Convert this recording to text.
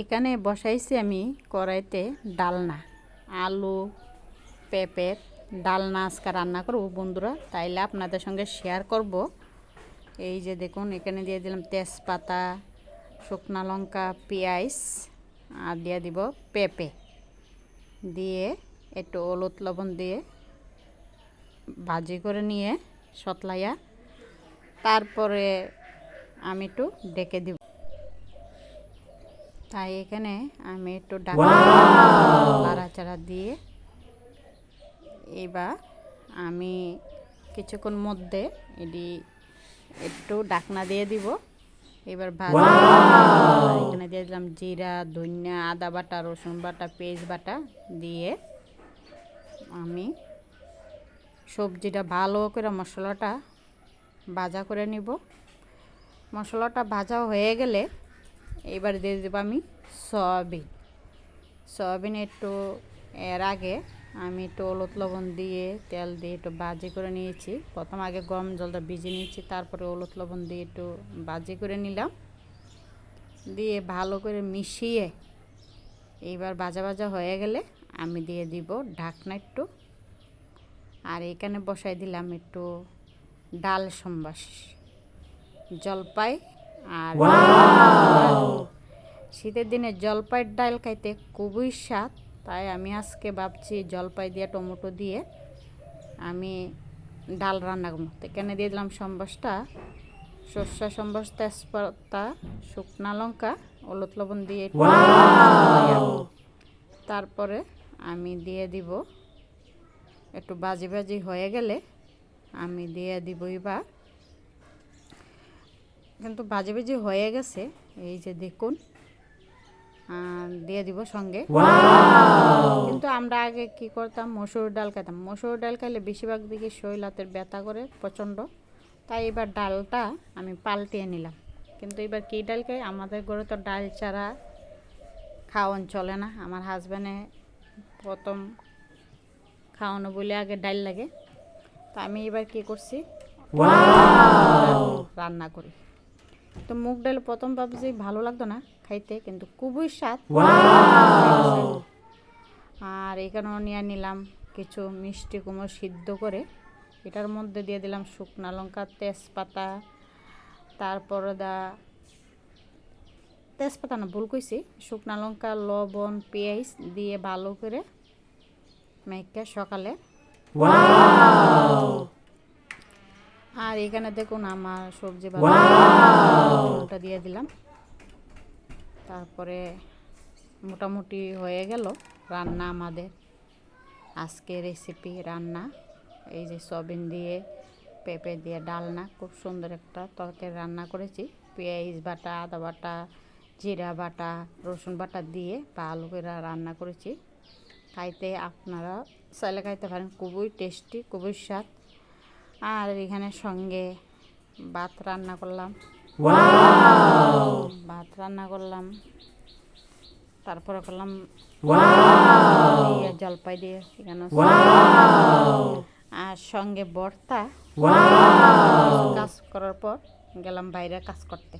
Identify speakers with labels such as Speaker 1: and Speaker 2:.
Speaker 1: এখানে বসাইছি আমি কড়াইতে ডালনা, আলু পেঁপের ডালনা আজকে রান্না করব। বন্ধুরা, তাইলে আপনাদের সঙ্গে শেয়ার করব। এই যে দেখুন, এখানে দিয়ে দিলাম তেজপাতা, শুকনা লঙ্কা, পেঁয়াজ, আর দিয়ে দিব পেঁপে। দিয়ে একটু হলুদ লবণ দিয়ে ভাজি করে নিয়ে সতলাইয়া তারপরে আমি একটু ডেকে দিব। তাই এখানে আমি একটু নাড়াচাড়া দিয়ে এবার আমি কিছুক্ষণ মধ্যে এটি একটু ডাকনা দিয়ে দিব। এবার ভাজা এখানে দিয়ে দিলাম জিরা ধনিয়া আদা বাটা রসুন বাটা পেঁয়াজ বাটা দিয়ে আমি সবজিটা ভালো করে মশলাটা ভাজা করে নিব। মশলাটা ভাজা হয়ে গেলে এবার দিয়ে দেবো আমি সয়াবিন। সয়াবিন একটু এর আগে আমি একটু হলুদ লবণ দিয়ে তেল দিয়ে একটু বাজি করে নিয়েছি। প্রথম আগে গরম জলটা ভিজে নিয়েছি, তারপরে হলুদ লবণ দিয়ে একটু বাজি করে নিলাম। দিয়ে ভালো করে মিশিয়ে এইবার ভাজা ভাজা হয়ে গেলে আমি দিয়ে দিব ঢাকনা একটু। আর এখানে বসাই দিলাম একটু ডাল সম্বাস, জলপাই আর শীতের দিনে জলপাইয়ের ডাল খাইতে খুবই স্বাদ তাই আমি আজকে ভাবছি জলপাই দিয়ে টমেটো দিয়ে আমি ডাল রান্না করব। তো এখানে দিয়ে দিলাম সম্বাসটা সর্ষা সম্বাস তেজপাতা শুকনা লঙ্কা হলুদ লবণ দিয়ে তারপরে আমি দিয়ে দিব একটু বাজি বাজি হয়ে গেলে আমি দিয়ে দিব এবার কিন্তু বাজে বাজে হয়ে গেছে। এই যে দেখুন দিয়ে দিব সঙ্গে। কিন্তু আমরা আগে কি করতাম? মসুর ডাল খেতাম মসুর ডাল খাইলে বেশিরভাগ দিকে শরীর হাতের ব্যথা করে প্রচণ্ড। তাই এবার ডালটা আমি পাল্টিয়ে নিলাম। কিন্তু এবার কী ডাল খাই? আমাদের ঘরে তো ডাল ছাড়া খাওয়ান চলে না। আমার হাজব্যান্ডে প্রথম খাওয়ানো বলে আগে ডাল লাগে। তা আমি এবার কি করছি? রান্না করি। তো মুগ ডাল প্রথম ভাবছি ভালো লাগতো না খাইতে, কিন্তু খুবই স্বাদ। আর এখানেও নিয়ে নিলাম কিছু মিষ্টি কুমড়ো সিদ্ধ করে। এটার মধ্যে দিয়ে দিলাম শুকনা লঙ্কা, তেজপাতা, তারপরে দা তেজপাতা না, ভুল কইছি। শুকনা লঙ্কা, লবণ, পেঁয়াজ দিয়ে ভালো করে মেঘকে সকালে। আর এখানে দেখুন আমার সবজি বাটা দিয়ে দিলাম। তারপরে মোটামুটি হয়ে গেল রান্না আমাদের। আজকে রেসিপি রান্না এই যে সবিন দিয়ে পেঁপে দিয়ে ডালনা খুব সুন্দর একটা তরকারি রান্না করেছি। পেঁয়াজ বাটা আদা বাটা জিরা বাটা রসুন বাটা দিয়ে ভালো করে রান্না করেছি। খাইতে আপনারা চাইলে খাইতে পারেন। খুবই টেস্টি খুবই স্বাদ। আর এখানে সঙ্গে ভাত রান্না করলাম। ভাত রান্না করলাম। তারপরে করলাম জলপাই দিয়ে এখানে আর সঙ্গে বর্তা কাজ করার পর গেলাম বাইরে কাজ করতে।